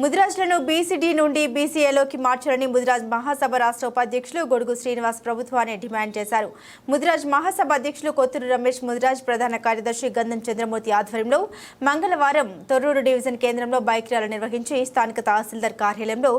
ముదిరాజులను BCD నుండి బీసీఏలోకి మార్చాలని ముదిరాజ్ మహాసభ రాష్ట్ర ఉపాధ్యక్షులు గొడుగు శ్రీనివాస్ ప్రభుత్వాన్ని డిమాండ్ చేశారు. ముదిరాజ్ మహాసభ అధ్యక్షులు కొత్తూరు రమేష్ ముదిరాజ్ ప్రధాన కార్యదర్శి గంధం చంద్రమూర్తి ఆధ్వర్యంలో మంగళవారం తొర్రూరు డివిజన్ కేంద్రంలో బైక్ ర్యాలీ నిర్వహించి స్థానిక తహసీల్దార్ కార్యాలయంలో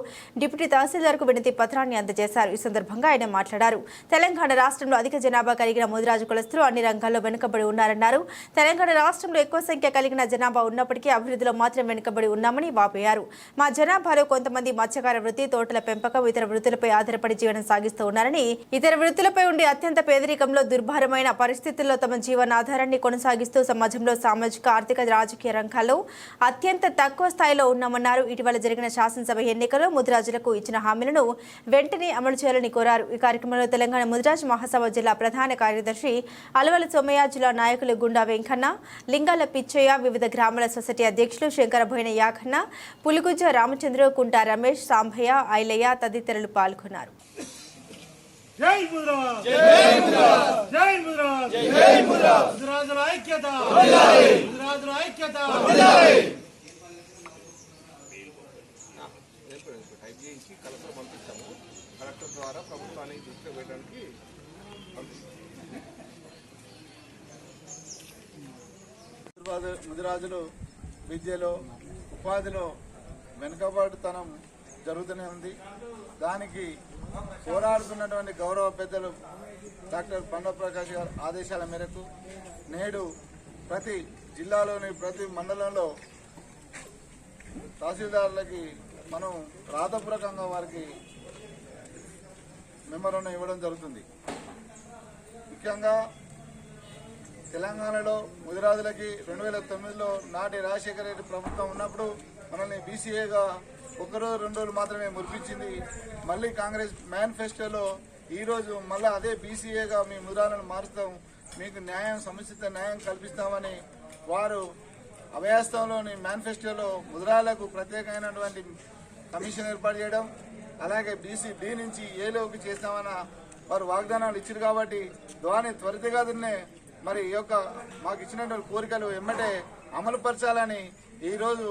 డిప్యూటీ తహసీల్దార్కు వినతి పత్రాన్ని అందజేశారు. ఈ సందర్భంగా ఆయన మాట్లాడారు. తెలంగాణ రాష్ట్రంలో అధిక జనాభా కలిగిన ముదిరాజు కులస్తులు అన్ని రంగాల్లో వెనుకబడి ఉన్నారన్నారు. తెలంగాణ రాష్ట్రంలో ఎక్కువ సంఖ్య కలిగిన జనాభా ఉన్నప్పటికీ అభివృద్ధిలో మాత్రం వెనుకబడి ఉన్నామని వాపోయారు. మా జనాభాలో కొంతమంది మత్స్యకార వృత్తి తోటల పెంపకం ఇతర వృత్తులపై ఆధారపడి జీవనం సాగిస్తూ ఉన్నారని ఇతర వృత్తులపై ఉండి అత్యంత పేదరికంలో దుర్భరమైన పరిస్థితుల్లో తమ జీవనాధారాన్ని కొనసాగిస్తూ సమాజంలో సామాజిక ఆర్థిక రాజకీయ రంగాల్లో అత్యంత తక్కువ స్థాయిలో ఉన్నామన్నారు. ఇటీవల జరిగిన శాసనసభ ఎన్నికల్లో ముదిరాజులకు ఇచ్చిన హామీలను వెంటనే అమలు చేయాలని కోరారు. ఈ కార్యక్రమంలో తెలంగాణ ముదిరాజ్ మహాసభ జిల్లా ప్రధాన కార్యదర్శి అలవల సోమయ్య జిల్లా నాయకులు గుండా వెంకన్న లింగాల పిచ్చయ్య వివిధ గ్రామాల సొసైటీ అధ్యక్షులు శంకరభోయిన యాఖన్న పులుగుజ్జ రామచంద్ర కుంటా రమేష్ సాంభయ్య ఐలయ్య తదితరులు పాల్గొన్నారు. జై ముద్రాజ్ జై ముద్రాజ్ జై ముద్రాజ్ జై ముద్రాజ్ ముద్రాజుల ఐక్యత. ముద్రాజుల ఐక్యత. టైప్ చేయించి కలెక్టర్ పంపిస్తాము కలెక్టర్ ద్వారా ప్రభుత్వానికి తీసుకువెళ్ళడానికి ముదిరాజు- ముదిరాజులు విద్యలో ఉపాధిలో వెనుకబాటుతనం జరుగుతూనే ఉంది. దానికి పోరాడుతున్నటువంటి గౌరవ పెద్దలు డాక్టర్ పండ ప్రకాష్ గారి ఆదేశాల మేరకు నేడు ప్రతి జిల్లాలోని ప్రతి మండలంలో తహసీల్దారులకి మనం రాతపూర్వకంగా వారికి మెమోరం ఇవ్వడం జరుగుతుంది. ముఖ్యంగా తెలంగాణలో ముదిరాజులకి రెండు వేల తొమ్మిదిలో నాటి రాజశేఖర రెడ్డి ప్రభుత్వం ఉన్నప్పుడు మనల్ని బీసీఏగా ఒకరోజు రెండు రోజులు మాత్రమే మురిపించింది. మళ్ళీ కాంగ్రెస్ మేనిఫెస్టోలో ఈరోజు మళ్ళీ అదే బీసీఏగా మీ ముద్రాలను మారుస్తాం. మీకు న్యాయం సముచిత న్యాయం కల్పిస్తామని వారు అభయాస్తంలోని మేనిఫెస్టోలో ముద్రాలకు ప్రత్యేకమైనటువంటి కమిషన్ ఏర్పాటు చేయడం అలాగే బీసీ బి నుంచి ఏలోకి చేస్తామన్న వారు వాగ్దానాలు ఇచ్చారు కాబట్టి దాని త్వరితగతినే మరి ఈ యొక్క మాకు ఇచ్చినటువంటి కోరికలు ఎమ్మటే అమలుపరచాలని ఈరోజు